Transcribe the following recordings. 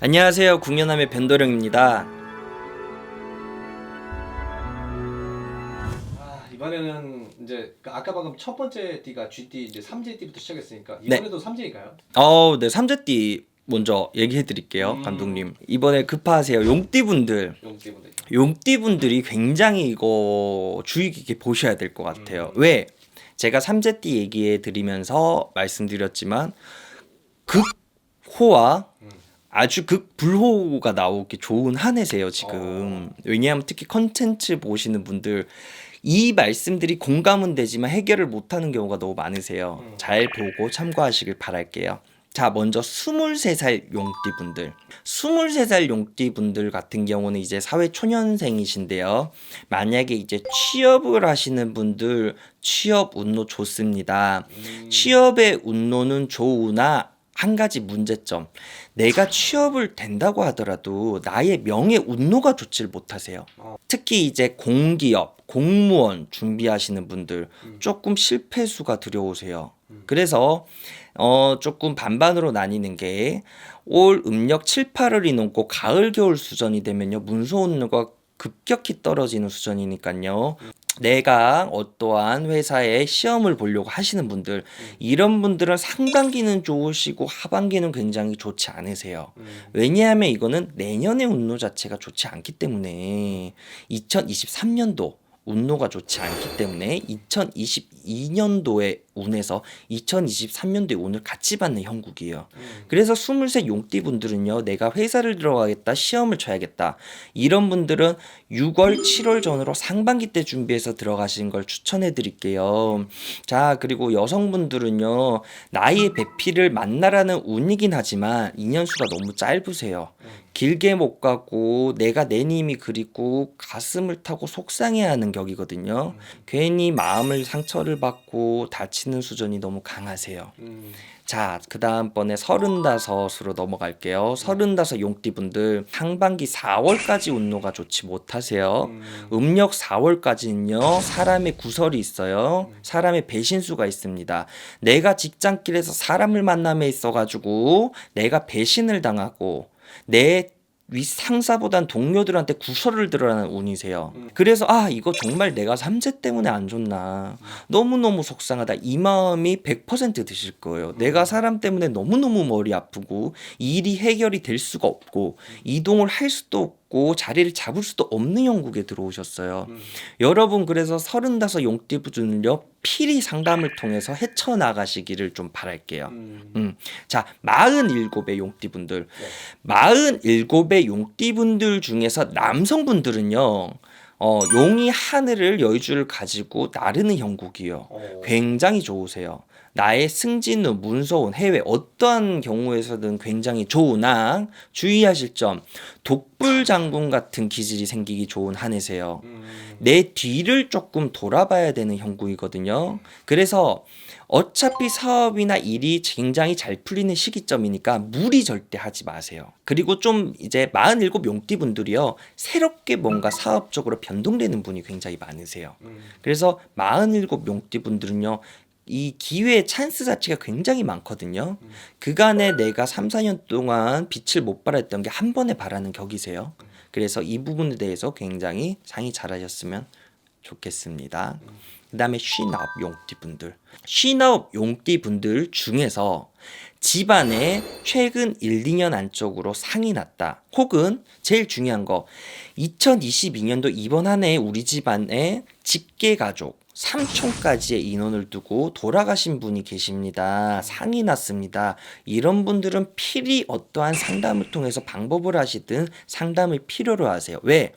안녕하세요. 국년함의 변도령입니다. 아, 이번에는 이제 그 아까 방금 첫 번째 띠가 GT 이제 3제 띠부터 시작했으니까 네. 이번에도 3제인가요? 어, 네, 삼재띠 먼저 얘기해 드릴게요. 음. 감독님. 이번에 급하세요. 용띠분들. 용띠분들. 용띠분들이 굉장히 이거 주의 깊게 보셔야 될 것 같아요. 음. 왜? 제가 삼재띠 얘기해 드리면서 말씀드렸지만 극호와 음. 아주 극 불호가 나오기 좋은 한 해세요 지금. 왜냐하면 특히 컨텐츠 보시는 분들 이 말씀들이 공감은 되지만 해결을 못하는 경우가 너무 많으세요. 음. 잘 보고 참고하시길 바랄게요. 자 먼저 23살 용띠분들. 23살 용띠분들 같은 경우는 이제 사회 초년생이신데요. 만약에 이제 취업을 하시는 분들 취업 운노 좋습니다. 음. 취업의 운노는 좋으나 한 가지 문제점. 내가 취업을 된다고 하더라도 나의 명예 운노가 좋질 못하세요. 어. 특히 이제 공기업, 공무원 준비하시는 분들 음. 조금 실패수가 들여오세요. 음. 그래서 어 조금 반반으로 나뉘는 게 올 음력 7, 8월이 넘고 가을 겨울 수전이 되면요. 문서 운노가 급격히 떨어지는 수전이니까요. 내가 어떠한 회사에 시험을 보려고 하시는 분들 이런 분들은 상반기는 좋으시고 하반기는 굉장히 좋지 않으세요. 음. 왜냐하면 이거는 내년의 운노 자체가 좋지 않기 때문에 2023년도 운노가 좋지 않기 때문에 2022년도의 운에서 2023년도의 운을 같이 받는 형국이에요. 음. 그래서 23 용띠 분들은요, 내가 회사를 들어가겠다, 시험을 쳐야겠다. 이런 분들은 6월, 7월 전으로 상반기 때 준비해서 들어가시는 걸 추천해 드릴게요. 자, 그리고 여성분들은요, 나의 배필을 만나라는 운이긴 하지만 인연수가 너무 짧으세요. 길게 못 가고 내가 내 님이 그리고 가슴을 타고 속상해하는 격이거든요. 괜히 마음을 상처를 받고 다치 는 수준이 너무 강하세요. 음. 자, 그 다음번에 서른다섯으로 넘어갈게요. 서른다섯 용띠분들 상반기 4월까지 운노가 좋지 못하세요. 음. 음력 4월까지는요, 사람의 구설이 있어요. 사람의 배신수가 있습니다. 내가 직장길에서 사람을 만남에 있어가지고 내가 배신을 당하고 내 윗상사보단 동료들한테 구설을 들으라는 운이세요. 음. 그래서 아 이거 정말 내가 삼재 때문에 안 좋나 너무너무 속상하다 이 마음이 100% 드실 거예요. 내가 사람 때문에 너무너무 머리 아프고 일이 해결이 될 수가 없고 이동을 할 수도 없고 자리를 잡을 수도 없는 영국에 들어오셨어요. 음. 여러분 그래서 서른다섯 용띠분들요 필히 상담을 통해서 헤쳐나가시기를 좀 바랄게요. 음. 음. 자, 47의 용띠분들. 네. 47의 용띠분들 중에서 남성분들은요, 어, 용이 하늘을 여유주를 가지고 나르는 형국이요. 어. 굉장히 좋으세요. 나의 승진운, 문서운, 해외 어떠한 경우에서든 굉장히 좋으나 주의하실 점 독불 장군 같은 기질이 생기기 좋은 한 해세요. 음. 내 뒤를 조금 돌아봐야 되는 형국이거든요. 그래서 어차피 사업이나 일이 굉장히 잘 풀리는 시기점이니까 무리 절대 하지 마세요. 그리고 좀 이제 47 용띠 분들이요. 새롭게 뭔가 사업적으로 변동되는 분이 굉장히 많으세요. 음. 그래서 47 용띠 분들은요. 이 기회의 찬스 자체가 굉장히 많거든요. 음. 그간에 내가 3, 4년 동안 빛을 못 발했던 게 한 번에 발하는 격이세요. 그래서 이 부분에 대해서 굉장히 상의 잘하셨으면 좋겠습니다. 그 다음에 쉬나업 용띠분들. 쉬나업 용띠분들 중에서 집안에 최근 1, 2년 안쪽으로 상이 났다. 혹은 제일 중요한 거 2022년도 이번 한 해 우리 집안에 직계 가족 삼촌까지의 인원을 두고 돌아가신 분이 계십니다. 상이 났습니다. 이런 분들은 필히 어떠한 상담을 통해서 방법을 하시든 상담을 필요로 하세요. 왜?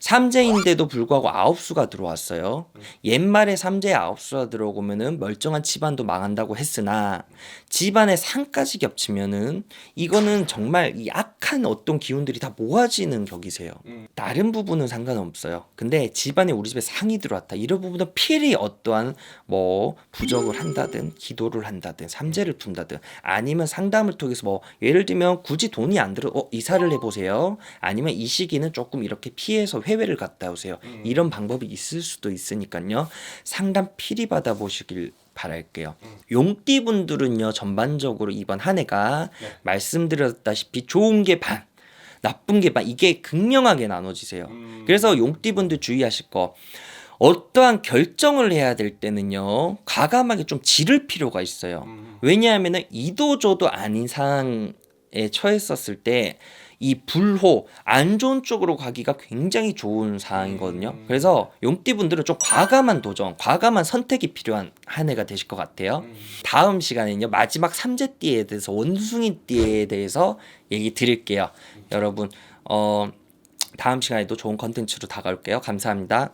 삼재인데도 불구하고 아홉 수가 들어왔어요. 옛말에 삼재에 아홉 수가 들어오면은 멀쩡한 집안도 망한다고 했으나 집안에 상까지 겹치면은 이거는 정말 이 악한 어떤 기운들이 다 모아지는 격이세요. 음. 다른 부분은 상관없어요. 근데 집안에 우리 집에 상이 들어왔다. 이런 부분은 필히 어떠한 뭐 부적을 한다든 기도를 한다든 삼재를 푼다든 아니면 상담을 통해서 뭐 예를 들면 굳이 돈이 안 들어 어 이사를 해보세요. 아니면 이 시기는 조금 이렇게 피해서 해외를 갔다 오세요. 음. 이런 방법이 있을 수도 있으니까요. 상담 필히 받아보시길 바랄게요. 음. 용띠 분들은요 전반적으로 이번 한 해가 네. 말씀드렸다시피 좋은 게 반, 나쁜 게막 이게 극명하게 나눠지세요. 음. 그래서 용띠 분들 주의하실 거 어떠한 결정을 해야 될 때는요 과감하게 좀 지를 필요가 있어요. 음. 왜냐하면은 이도저도 아닌 상황에 처했었을 때 이 불호 안 좋은 쪽으로 가기가 굉장히 좋은 상황이거든요. 음. 그래서 용띠분들은 좀 과감한 도전, 과감한 선택이 필요한 한 해가 되실 것 같아요. 음. 다음 시간에는요 마지막 삼재띠에 대해서 원숭이띠에 대해서 얘기 드릴게요. 여러분 어 다음 시간에도 좋은 컨텐츠로 다가올게요. 감사합니다.